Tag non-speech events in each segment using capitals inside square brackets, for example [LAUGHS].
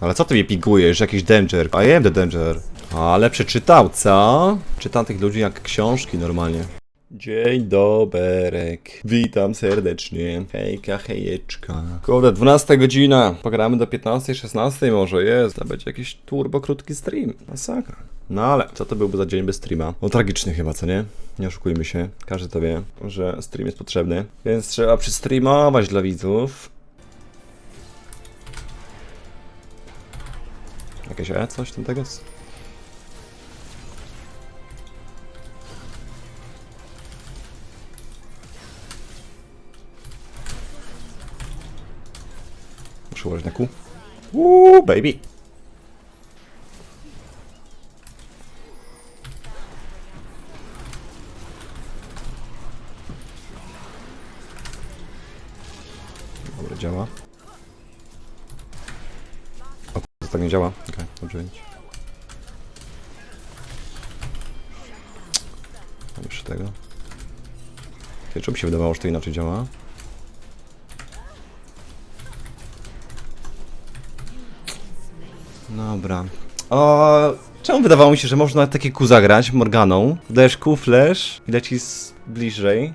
Ale co ty mnie pigujesz? Jakiś danger. I am the danger. Ale przeczytał, co? Czytam tych ludzi jak książki normalnie. Dzień doberek. Witam serdecznie. Hejka, hejeczka. Kurde, 12 godzina. Pogramy do 15, 16 może jest. To będzie jakiś turbo krótki stream. Masakra. No ale, co to byłby za dzień bez streama? No tragiczny chyba, co nie? Nie oszukujmy się. Każdy to wie, że stream jest potrzebny. Więc trzeba przystreamować dla widzów. Jakieś E, coś tam tego? Muszę ułożyć na kół. Uuu, baby! Działa. O, to tak nie działa. Wiedzieć. Mam jeszcze tego. Czemu mi się wydawało, że to inaczej działa? Dobra. O, czemu wydawało mi się, że można takie Q zagrać Morganą? Dajesz Q, flash i leci z bliżej.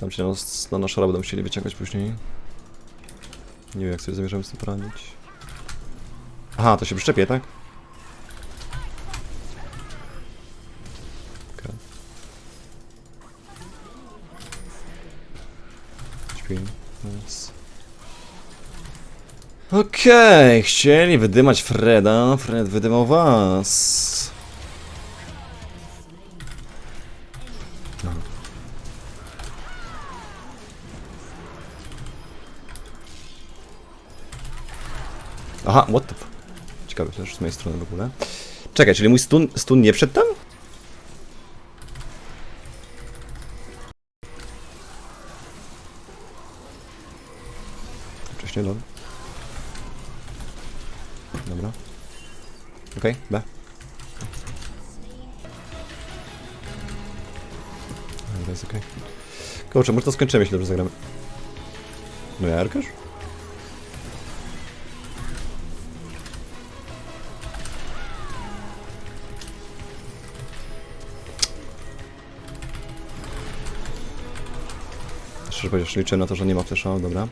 Tam się na, na naszora będą chcieli wyciągać później. Nie wiem jak sobie zamierzamy z tym poradzić. Aha, to się przyczepie, tak? Śpi. Nice. Okej, chcieli wydymać Freda, Fred wydymał was. Aha. What. Ciekawe też z mojej strony w ogóle. Czekaj, czyli mój stun, stun nie przed tam? Wcześniej lol. Dobra. Okej, B. Dobra, jest okej. Kurczę, może to skończymy, jeśli dobrze zagramy. No ja Arkasz? Szczerze powiedziawszy, liczę na to, że nie ma flesza, dobra.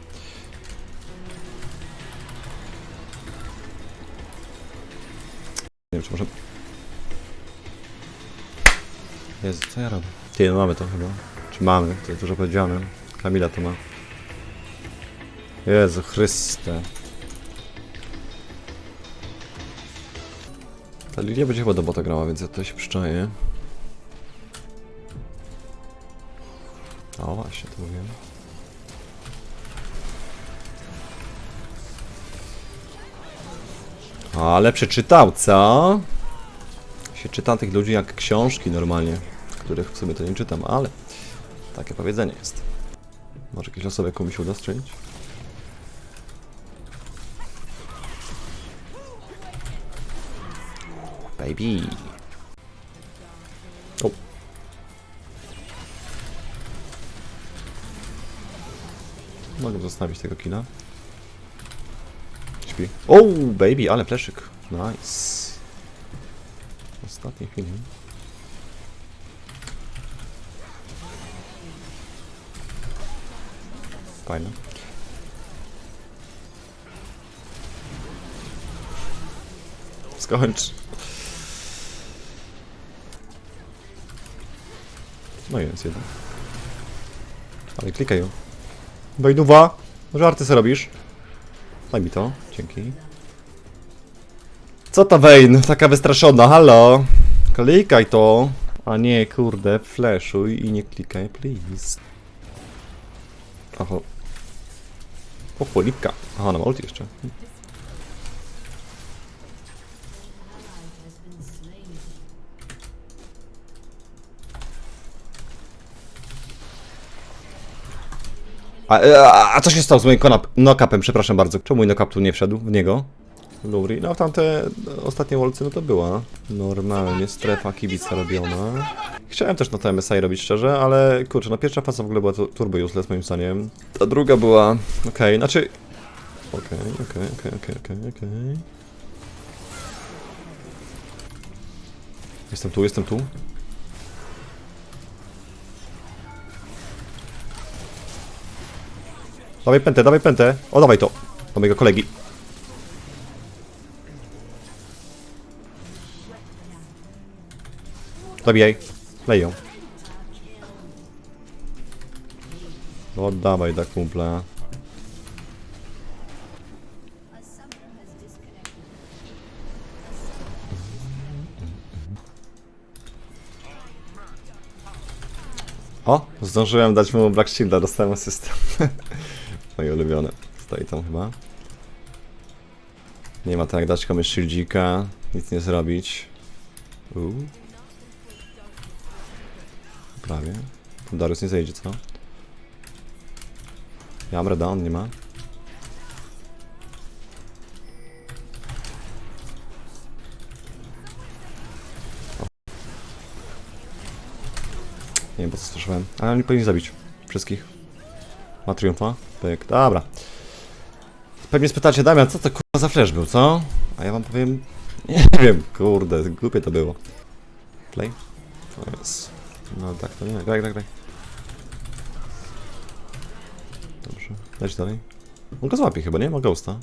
Nie wiem, czy może... Jezu, co ja robię? Ty, no mamy to chyba. Czy mamy? To jest dużo powiedziane. Kamila to ma. Jezu Chryste. Ta Lilia będzie chyba do bota grała, więc ja tutaj się przyczaję. Właśnie, to mówiłem. Ale przeczytał, co? Się czyta tych ludzi jak książki normalnie, których w sumie to nie czytam, ale takie powiedzenie jest. Może jakieś losowe komuś się uda strzelić? Baby. Mogę zostawić tego killa. Śpi. O, baby, ale fleszyk. Nice. W ostatniej chwili. Fajne. Skończ. No i jest jeden. Ale klikaj ją. Bejduwa! Żarty co robisz? Daj mi to, dzięki. Co ta Vayne? Taka wystraszona, halo? Klikaj to. A nie, kurde, flashuj i nie klikaj, please. Oho. O, polipka. Aha, na multi jeszcze. A, a, a co się stało z moim konap- knockupem, przepraszam bardzo. Czemu mój knockup tu nie wszedł w niego? Luri. No w tamte ostatnie wolce no to była normalnie strefa kibica robiona. Chciałem też na to MSI robić szczerze, ale kurczę, no pierwsza faza w ogóle była tu- turbo useless moim zdaniem. Ta druga była okej, znaczy Okej, okej, okej, okej, okej, okej. Jestem tu, jestem tu. Dawaj pętę, dawaj pętę. O, dawaj to. Do mojego kolegi. Zabijaj. Lej ją. No, Oddawaj da kumpla. O, zdążyłem dać mu Black Shielda, dostałem asystę. [LAUGHS] Moje ulubione. Stoi tam chyba. Nie ma tak dać komuś shieldzika, nic nie zrobić. Uuu. Prawie. Darius nie zejdzie, co? Ja mam reda, on nie ma. Nie wiem po co straszyłem. Ale oni powinni zabić. Wszystkich. Ma triumfa? Pyk. Dobra. Pewnie spytacie, Damian, co to kurwa za flash był, co? A ja wam powiem... [LAUGHS] Nie wiem, kurde, głupie to było. Play? To jest... No tak, to nie. Graj, graj, graj. Dobrze. Leć dalej. On go złapie chyba, nie? Ma ghosta.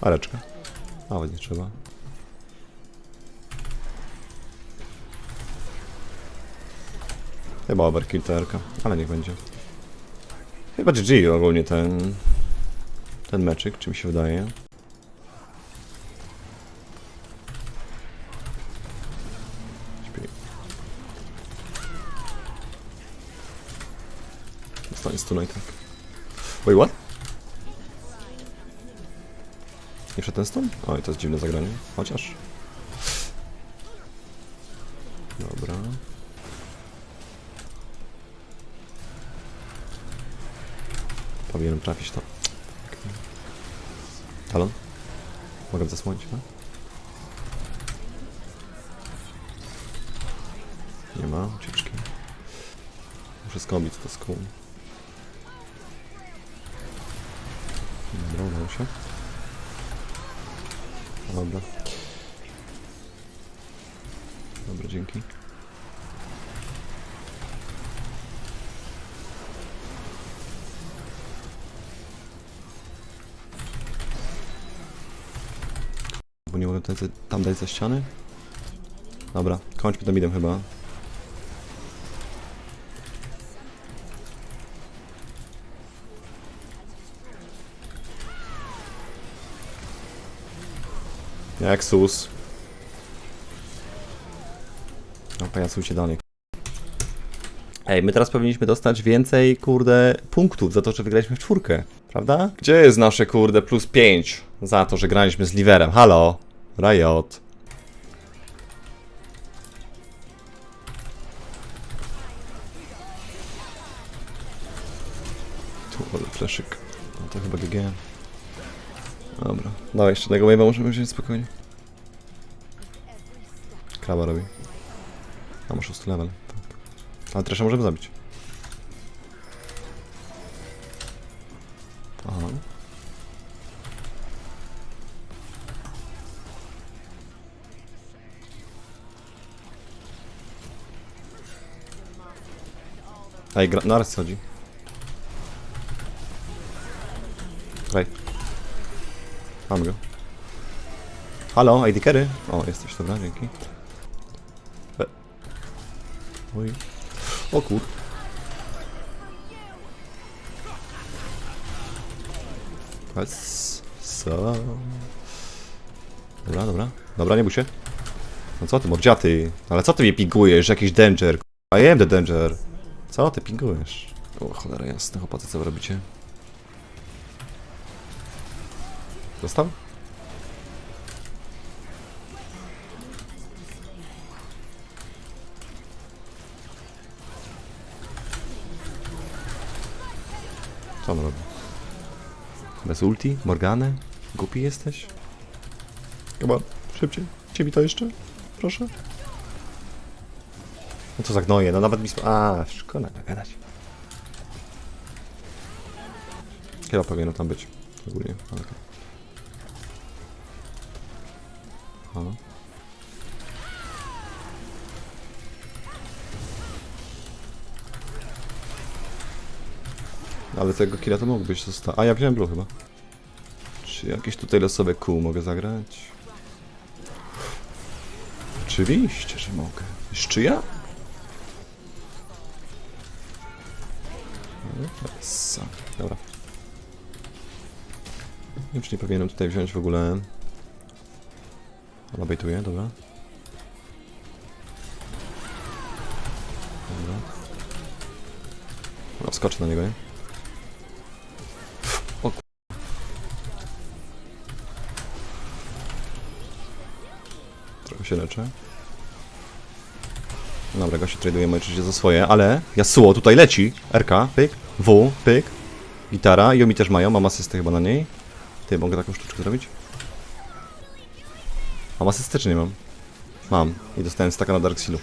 Areczka. Nawet nie trzeba. Chyba overkill TRK, ale niech będzie. Chyba GG ogólnie ten... Ten meczyk, czy mi się wydaje. Dostanie stuna i tak. Wait, what? Wszedł ten stun? Oj, to jest dziwne zagranie. Chociaż. Dobra. Powinienem trafić to. Talon? Mogę zasłonić, no? Nie ma ucieczki. Muszę skąbić to z kół. Dobra, udało się. Dobra. Dobra, dzięki. Nie mogę tutaj tam dać za ściany. Dobra, kończmy tym idem chyba. Nexus. No pajacujcie dalej. Ej, my teraz powinniśmy dostać więcej, kurde, punktów za to, że wygraliśmy w czwórkę, prawda? Gdzie jest nasze, kurde, plus 5 za to, że graliśmy z Liverem? Halo? Riot. Tu, ale fleszyk. No to chyba GG. Dobra. Dawaj, jeszcze jednego wave'a możemy wziąć spokojnie. Kraba robi. A, masz 6 level. Tak. Ale Tresha możemy zabić. Ej, gra... naraz chodzi. Graj. Mam go. Halo, ID Carry? O, jesteś, dobra, dzięki. E. Oj. O kur... Let's... So... Dobra, dobra. Dobra, nie bój się. No co ty, mordziaty? Ale co ty mnie pingujesz? Jakiś danger? I am the danger. Co ty pingujesz? O, cholera jasna, chłopacy, co robicie? Dostał? Co on robi? Bez ulti? Morgany? Głupi jesteś? Chyba szybciej. Cię mi to jeszcze? Proszę. No co za gnoje, no nawet mi... A, szkoda gadać. Chyba powinno tam być. Ogólnie. ale okej. Aha. Ale tego killa to mógłbyś zostać. A ja wziąłem blue chyba. Czy jakieś tutaj losowe kół mogę zagrać? Oczywiście, że mogę. Jeszcze ja? Essa. Dobra. Nie wiem, czy nie powinienem tutaj wziąć w ogóle. Ona bejtuje, dobra. Dobra. No, skoczę na niego, nie? O. Trochę się leczę. Dobra, gościu traduje oczywiście za swoje, ale Yasuo tutaj leci. RK, pyk, W, pyk, gitara, i oni też mają, mam asystę chyba na niej. Ty, mogę taką sztuczkę zrobić? Mam asystę czy nie mam? Mam. I dostałem staka na Dark Sealu.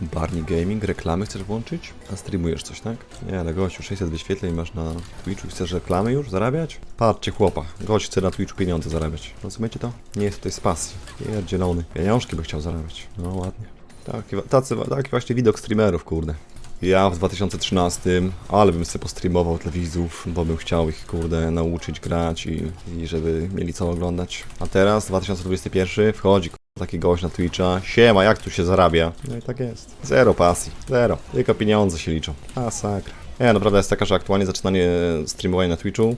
Barney Gaming, reklamy chcesz włączyć? A streamujesz coś, tak? Nie, ale gościu, 600 wyświetleń masz na Twitchu chcesz reklamy już zarabiać? Patrzcie chłopa, gość chce na Twitchu pieniądze zarabiać. Rozumiecie to? Nie jest tutaj z pasji. Pierdzielony. Pieniążki by chciał zarabiać. No ładnie. Taki, tacy, taki właśnie widok streamerów, kurde. Ja w 2013, ale bym sobie postreamował dla widzów, bo bym chciał ich, kurde, nauczyć grać i, i żeby mieli co oglądać. A teraz, 2021, wchodzi taki gość na Twitcha, siema, jak tu się zarabia? No i tak jest. Zero pasji, zero. Tylko pieniądze się liczą. A, sakra. Nie, no prawda jest taka, że aktualnie zaczynanie streamowania na Twitchu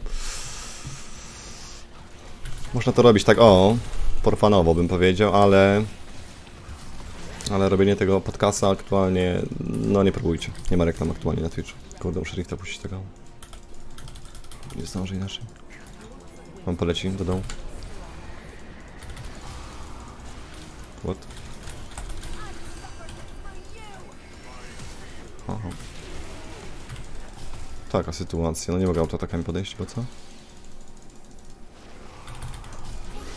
można to robić tak, o, porfanowo bym powiedział, ale ale robienie tego podcasta aktualnie, no nie próbujcie. Nie ma reklam aktualnie na Twitchu. Kurde, muszę Rifta puścić tego. Nie zdążę inaczej. Mam poleci do dołu. What? Aha. Taka sytuacja, no nie mogę autoatakami podejść, bo co?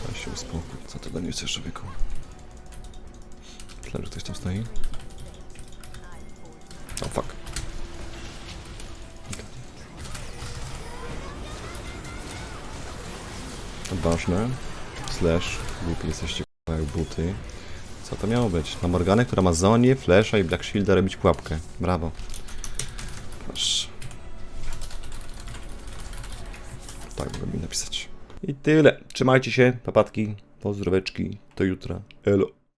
Weź się uspokój, co ty do mnie chcesz? Tam stoi. O, fuck. Ważne. Slash. Głupi jesteście jak buty. Co to miało być? Na Morganę, która ma Zonię, Flasha i Black Shielda robić pułapkę. Brawo. Proszę. Tak mogę mi napisać. I tyle. Trzymajcie się, papatki, pozdroweczki, do jutra. Elo.